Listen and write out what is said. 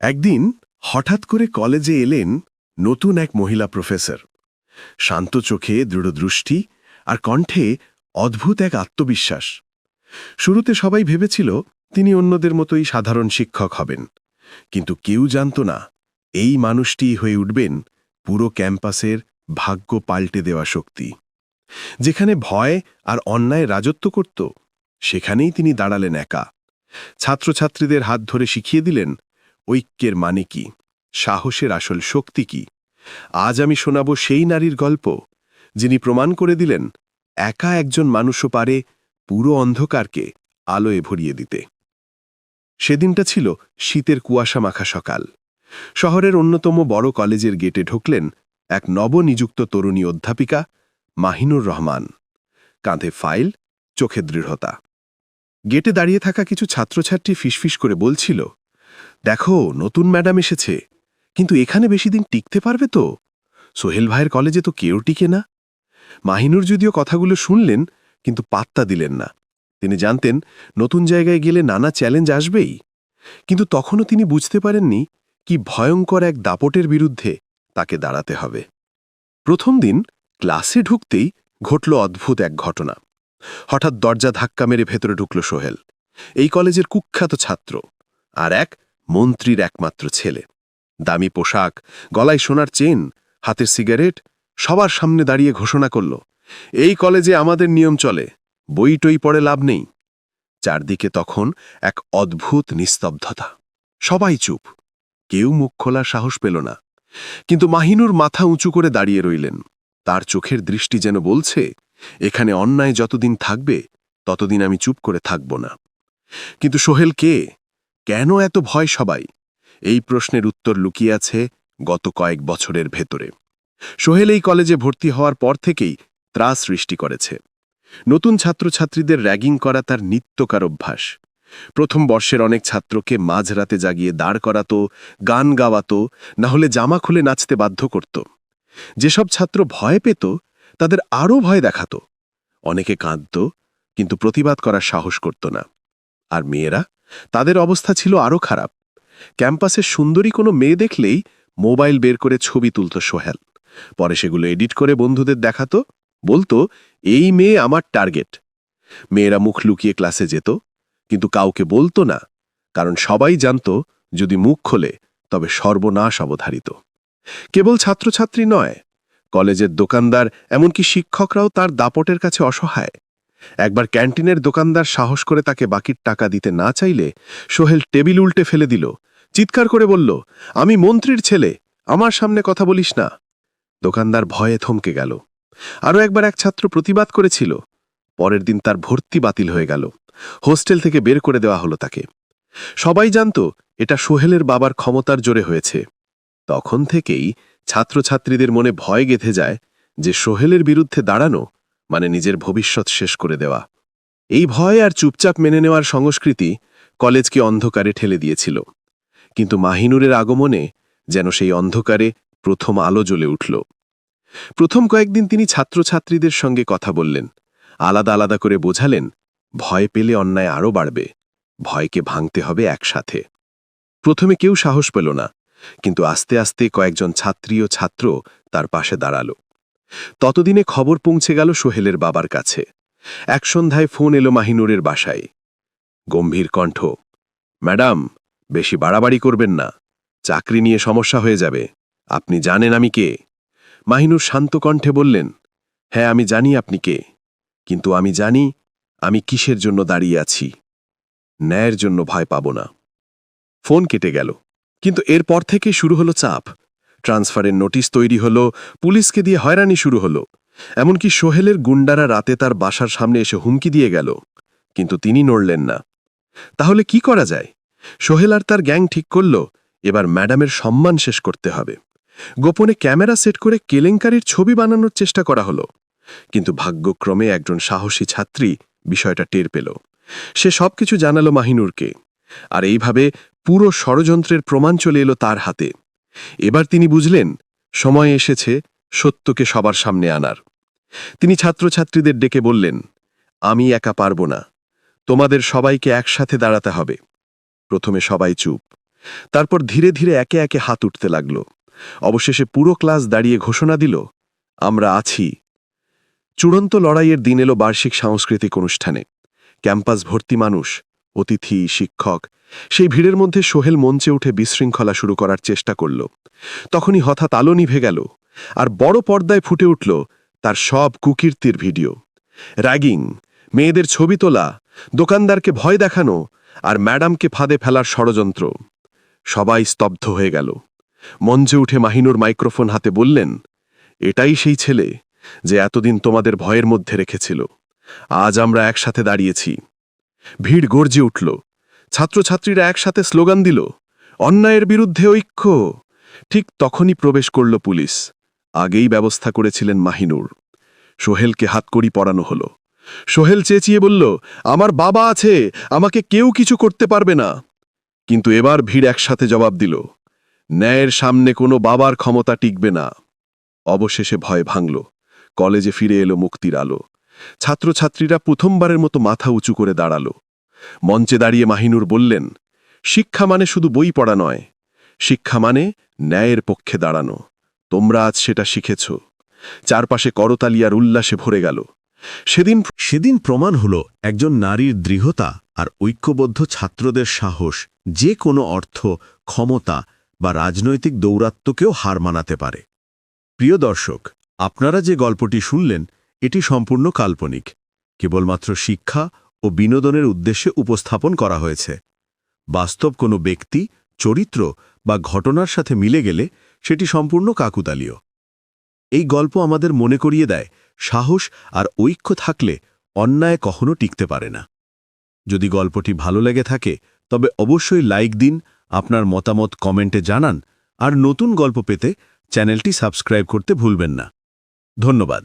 একদিন হঠাৎ করে কলেজে এলেন নতুন এক মহিলা প্রফেসর। শান্ত চোখে দৃঢ়দৃষ্টি আর কণ্ঠে অদ্ভুত এক আত্মবিশ্বাস। শুরুতে সবাই ভেবেছিল তিনি অন্যদের মতোই সাধারণ শিক্ষক হবেন। কিন্তু কেউ জানত না, এই মানুষটি হয়ে উঠবেন পুরো ক্যাম্পাসের ভাগ্য পাল্টে দেওয়া শক্তি। যেখানে ভয় আর অন্যায় রাজত্ব করত, সেখানেই তিনি দাঁড়ালেন একা। ছাত্রছাত্রীদের হাত ধরে শিখিয়ে দিলেন ঐক্যের মানে কি? সাহসের আসল শক্তি কি? আজ আমি শোনাব সেই নারীর গল্প, যিনি প্রমাণ করে দিলেন একা একজন মানুষও পারে পুরো অন্ধকারকে আলোয় ভরিয়ে দিতে। সেদিনটা ছিল শীতের কুয়াশা মাখা সকাল। শহরের অন্যতম বড় কলেজের গেটে ঢুকলেন এক নবনিযুক্ত তরুণী অধ্যাপিকা মাহিনুর রহমান। কাঁধে ফাইল, চোখে দৃঢ়তা। গেটে দাঁড়িয়ে থাকা কিছু ছাত্রছাত্রী ফিসফিস করে বলছিল দেখো, নতুন ম্যাডাম এসেছে। কিন্তু এখানে বেশি দিন টিকতে পারবে তো? সোহেল ভাইয়ের কলেজে তো কেউ টিকে না। মাহিনুর যদিও কথাগুলো শুনলেন, কিন্তু পাত্তা দিলেন না। তিনি জানতেন, নতুন জায়গায় গেলে নানা চ্যালেঞ্জ আসবেই। কিন্তু তখনও তিনি বুঝতে পারেননি, কি ভয়ঙ্কর এক দাপটের বিরুদ্ধে তাকে দাঁড়াতে হবে। প্রথম দিন ক্লাসে ঢুকতেই ঘটল অদ্ভুত এক ঘটনা। হঠাৎ দরজা ধাক্কা মেরে ভেতরে ঢুকল সোহেল। এই কলেজের কুখ্যাত ছাত্র। আর এক মন্ত্রীর একমাত্র ছেলে। দামি পোশাক, গলায় সোনার চেন, হাতের সিগারেট, সবার সামনে দাঁড়িয়ে ঘোষণা করল, এই কলেজে আমাদের নিয়ম চলে বই টই পড়ে লাভ নেই। চারদিকে তখন এক অদ্ভুত নিস্তব্ধতা। সবাই চুপ, কেউ মুখ খোলার সাহস পেল না। কিন্তু মাহিনুর মাথা উঁচু করে দাঁড়িয়ে রইলেন। তার চোখের দৃষ্টি যেন বলছে, এখানে অন্যায় যতদিন থাকবে, ততদিন আমি চুপ করে থাকব না। কিন্তু সোহেল কে? কেন এত ভয় সবাই? এই প্রশ্নের উত্তর লুকিয়ে আছে গত কয়েক বছরের ভেতরে। সোহেল এই কলেজে ভর্তি হওয়ার পর থেকেই ত্রাস সৃষ্টি করেছে। নতুন ছাত্রছাত্রীদের র্যাগিং করা তার নিত্যকার অভ্যাস। প্রথম বর্ষের অনেক ছাত্রকে মাঝরাতে জাগিয়ে দাঁড় করাতো, গান গাওয়াতো, না হলে জামা খুলে নাচতে বাধ্য করত। যেসব ছাত্র ভয় পেত, তাদের আরও ভয় দেখাত। অনেকে কাঁদত, কিন্তু প্রতিবাদ করার সাহস করত না। আর মেয়েরা? তাদের অবস্থা ছিল আরও খারাপ। ক্যাম্পাসে সুন্দরী কোনো মেয়ে দেখলেই মোবাইল বের করে ছবি তুলত সোহেল। পরে সেগুলো এডিট করে বন্ধুদের দেখাতো, বলতো, এই মেয়ে আমার টার্গেট। মেয়েরা মুখ লুকিয়ে ক্লাসে যেত, কিন্তু কাউকে বলতো না, কারণ সবাই জানত, যদি মুখ খোলে, তবে সর্বনাশ অবধারিত। কেবল ছাত্রছাত্রী নয়, কলেজের দোকানদার, এমনকি শিক্ষকরাও তার দাপটের কাছে অসহায়। একবার ক্যান্টিনের দোকানদার সাহস করে তাকে বাকির টাকা দিতে না চাইলে সোহেল টেবিল উল্টে ফেলে দিল। চিৎকার করে বলল, আমি মন্ত্রীর ছেলে, আমার সামনে কথা বলিস না। দোকানদার ভয়ে থমকে গেল। আরও একবার এক ছাত্র প্রতিবাদ করেছিল। পরের দিন তার ভর্তি বাতিল হয়ে গেল। হোস্টেল থেকে বের করে দেওয়া হলো তাকে। সবাই জানত, এটা সোহেলের বাবার ক্ষমতার জোরে হয়েছে। তখন থেকেই ছাত্রছাত্রীদের মনে ভয় গেঁথে যায় যে সোহেলের বিরুদ্ধে দাঁড়ানো মানে নিজের ভবিষ্যৎ শেষ করে দেওয়া। এই ভয় আর চুপচাপ মেনে নেওয়ার সংস্কৃতি কলেজকে অন্ধকারে ঠেলে দিয়েছিল। কিন্তু মাহিনুরের আগমনে যেন সেই অন্ধকারে প্রথম আলো জ্বলে উঠল। প্রথম কয়েকদিন তিনি ছাত্রছাত্রীদের সঙ্গে কথা বললেন। আলাদা আলাদা করে বোঝালেন, ভয় পেলে অন্যায় আরও বাড়বে, ভয়কে ভাঙতে হবে একসাথে। প্রথমে কেউ সাহস পেল না, কিন্তু আস্তে আস্তে কয়েকজন ছাত্রী ও ছাত্র তার পাশে দাঁড়াল। ততদিনে খবর পৌঁছে গেল সোহেলের বাবার কাছে। এক সন্ধ্যায় ফোন এলো মাহিনুরের বাসায়। গম্ভীর কণ্ঠ, ম্যাডাম, বেশি বাড়াবাড়ি করবেন না। চাকরি নিয়ে সমস্যা হয়ে যাবে। আপনি জানেন আমি কে? মাহিনুর শান্ত কণ্ঠে বললেন হ্যাঁ আমি জানি আপনি কে। কিন্তু আমি জানি আমি কিসের জন্য দাঁড়িয়ে আছি। ন্যায়ের জন্য ভয় পাব না। ফোন কেটে গেল। কিন্তু এরপর থেকে শুরু হলো চাপ। ট্রান্সফারের নোটিশ তৈরি হলো, পুলিশকে দিয়ে হয়রানি শুরু হলো। এমনকি সোহেলের গুন্ডারা রাতে তার বাসার সামনে এসে হুমকি দিয়ে গেল। কিন্তু তিনি নড়লেন না। তাহলে কি করা যায়? সোহেল আর তার গ্যাং ঠিক করল, এবার ম্যাডামের সম্মান শেষ করতে হবে। গোপনে ক্যামেরা সেট করে কেলেঙ্কারির ছবি বানানোর চেষ্টা করা হলো। কিন্তু ভাগ্যক্রমে একজন সাহসী ছাত্রী বিষয়টা টের পেল। সে সবকিছু জানালো মাহিনুরকে। আর এইভাবে পুরো ষড়যন্ত্রের প্রমাণ চলে এলো তার হাতে। এবার তিনি বুঝলেন, সময় এসেছে সত্যকে সবার সামনে আনার। তিনি ছাত্রছাত্রীদের ডেকে বললেন, আমি একা পারব না। তোমাদের সবাইকে একসাথে দাঁড়াতে হবে। প্রথমে সবাই চুপ। তারপর ধীরে ধীরে একে একে হাত উঠতে লাগল। অবশেষে পুরো ক্লাস দাঁড়িয়ে ঘোষণা দিল, আমরা আছি। চূড়ান্ত লড়াইয়ের দিন এলো বার্ষিক সাংস্কৃতিক অনুষ্ঠানে। ক্যাম্পাস ভর্তি মানুষ অতিথি, শিক্ষক, সেই ভিড়ের মধ্যে সোহেল মঞ্চে উঠে বিশৃঙ্খলা শুরু করার চেষ্টা করল। তখনই হঠাৎ আলো নিভে গেল আর বড় পর্দায় ফুটে উঠল তার সব কুকীর্তির ভিডিও। র্যাগিং, মেয়েদের ছবি তোলা, দোকানদারকে ভয় দেখানো আর ম্যাডামকে ফাঁদে ফেলার ষড়যন্ত্র। সবাই স্তব্ধ হয়ে গেল। মঞ্চে উঠে মাহিনুর মাইক্রোফোন হাতে বললেন, এটাই সেই ছেলে যে এতদিন তোমাদের ভয়ের মধ্যে রেখেছিল। আজ আমরা একসাথে দাঁড়িয়েছি। ভিড় গর্জে উঠল। ছাত্রছাত্রীরা একসাথে স্লোগান দিল, অন্যায়ের বিরুদ্ধে ঐক্য। ঠিক তখনই প্রবেশ করল পুলিশ। আগেই ব্যবস্থা করেছিলেন মাহিনুর। সোহেলকে হাতকড়ি পরানো হলো। সোহেল চেঁচিয়ে বলল, আমার বাবা আছে, আমাকে কেউ কিছু করতে পারবে না। কিন্তু এবার ভিড় একসাথে জবাব দিল, ন্যায়ের সামনে কোনো বাবার ক্ষমতা টিকবে না। অবশেষে ভয় ভাঙল। কলেজে ফিরে এলো মুক্তির আলো। ছাত্রছাত্রীরা প্রথমবারের মতো মাথা উঁচু করে দাঁড়াল। মঞ্চে দাঁড়িয়ে মাহিনুর বললেন, শিক্ষা মানে শুধু বই পড়া নয়, শিক্ষা মানে ন্যায়ের পক্ষে দাঁড়ানো। তোমরা আজ সেটা শিখেছ। চারপাশে করতালিয়ার উল্লাসে ভরে গেল। সেদিন সেদিন প্রমাণ হল একজন নারীর দৃঢ়তা আর ঐক্যবদ্ধ ছাত্রদের সাহস, যে কোনো অর্থ, ক্ষমতা বা রাজনৈতিক দৌরাত্ম্যকেও হার মানাতে পারে। প্রিয় দর্শক, আপনারা যে গল্পটি শুনলেন এটি সম্পূর্ণ কাল্পনিক। কেবলমাত্র শিক্ষা ও বিনোদনের উদ্দেশ্যে উপস্থাপন করা হয়েছে। বাস্তব কোনো ব্যক্তি, চরিত্র বা ঘটনার সাথে মিলে গেলে সেটি সম্পূর্ণ কাকুতালীয়। এই গল্প আমাদের মনে করিয়ে দেয়, সাহস আর ঐক্য থাকলে অন্যায় কখনো টিকতে পারে না। যদি গল্পটি ভালো লেগে থাকে, তবে অবশ্যই লাইক দিন, আপনার মতামত কমেন্টে জানান, আর নতুন গল্প পেতে চ্যানেলটি সাবস্ক্রাইব করতে ভুলবেন না। ধন্যবাদ।